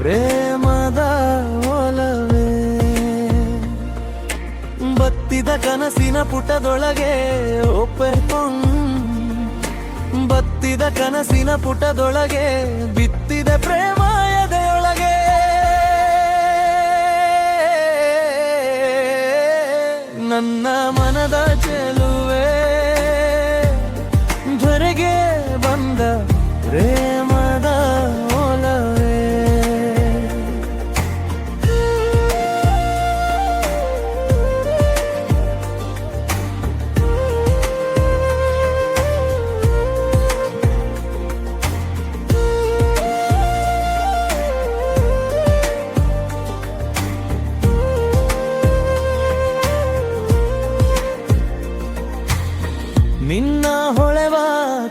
ಪ್ರೇಮದ ಒಲವೇ? ಬತ್ತಿದ ಕನಸಿನ ಪುಟದೊಳಗೆ ಒಪ್ಪೆಕೊಂಡ್ ಬತ್ತಿದ ಕನಸಿನ ಪುಟದೊಳಗೆ ಬಿತ್ತಿದ ಪ್ರೇಮ ಎದೆಯೊಳಗೆ? ನನ್ನ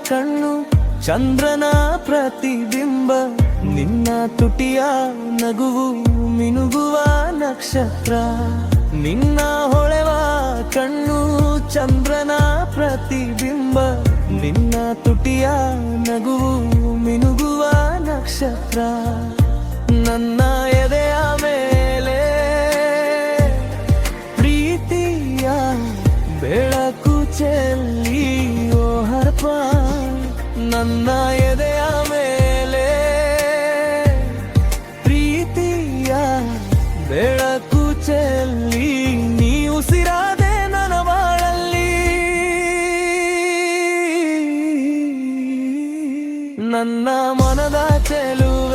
ಕಣ್ಣು ಚಂದ್ರನ ಪ್ರತಿಬಿಂಬ, ನಿನ್ನ ತುಟಿಯ ನಗುವು ಮಿನುಗುವ ನಕ್ಷತ್ರ. ನಿನ್ನ ಹೊಳೆವ ಕಣ್ಣು ಚಂದ್ರನ ಪ್ರತಿಬಿಂಬ, ನಿನ್ನ ತುಟಿಯ ನಗುವು ಮಿನುಗುವ ನಕ್ಷತ್ರ. ನನ್ನ ನನ್ನ ಎದೆಯ ಮೇಲೆ ಪ್ರೀತಿಯ ಬೆಳಕು ಚೆಲ್ಲಿ ನೀ ಉಸಿರಾದೆ ನನ್ನ ಬಾಳಲ್ಲಿ. ನನ್ನ ಮನದ ಚೆಲುವೆ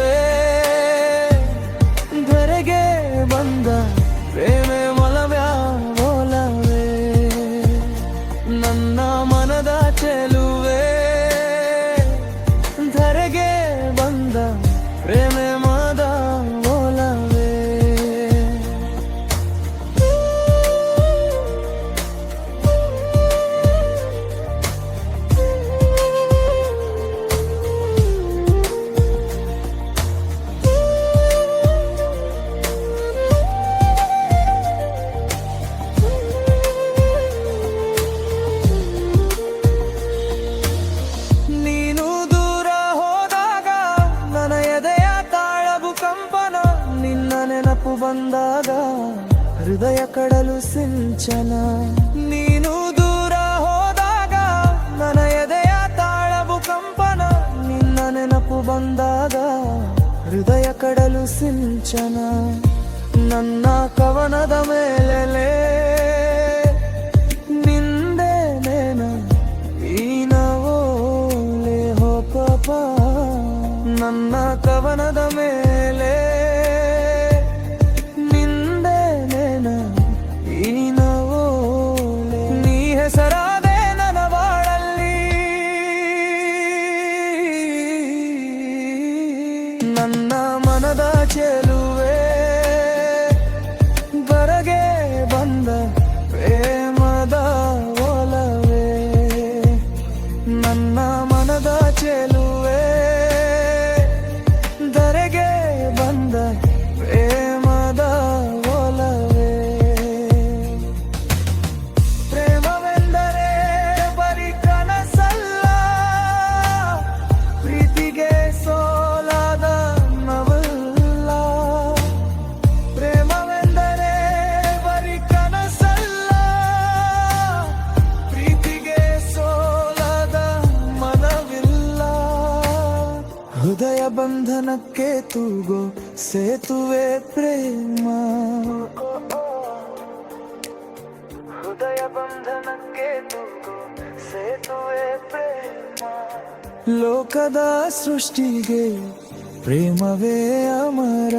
ಬಂದಾಗ ಹೃದಯ ಕಡಲು ಸಿಂಚನ. ನೀನು ದೂರ ಹೋದಾಗ ನನ್ನ ಎದೆಯ ತಾಳವು ಕಂಪನ. ನಿನ್ನ ನೆನಪು ಬಂದಾಗ ಹೃದಯ ಕಡಲು ಸಿಂಚನ. ನನ್ನ ಕವನದ ಮೇಲೆ ನಿಂದೇನೇನ ಈನವೋಲೆ ಹೋಪಪ ನನ್ನ ಕವನದ ಮೇಲೆ ನನ್ನ ಮನದ ಹೃದಯ ಬಂಧನಕ್ಕೆ ತೂಗೋ ಸೇತುವೆ ಪ್ರೇಮ. ಹೃದಯ ಬಂಧನಕ್ಕೆ ತೂಗೋ ಸೇತುವೆ ಪ್ರೇಮ. ಲೋಕದ ಸೃಷ್ಟಿಗೆ ಪ್ರೇಮವೇ ಅಮರ.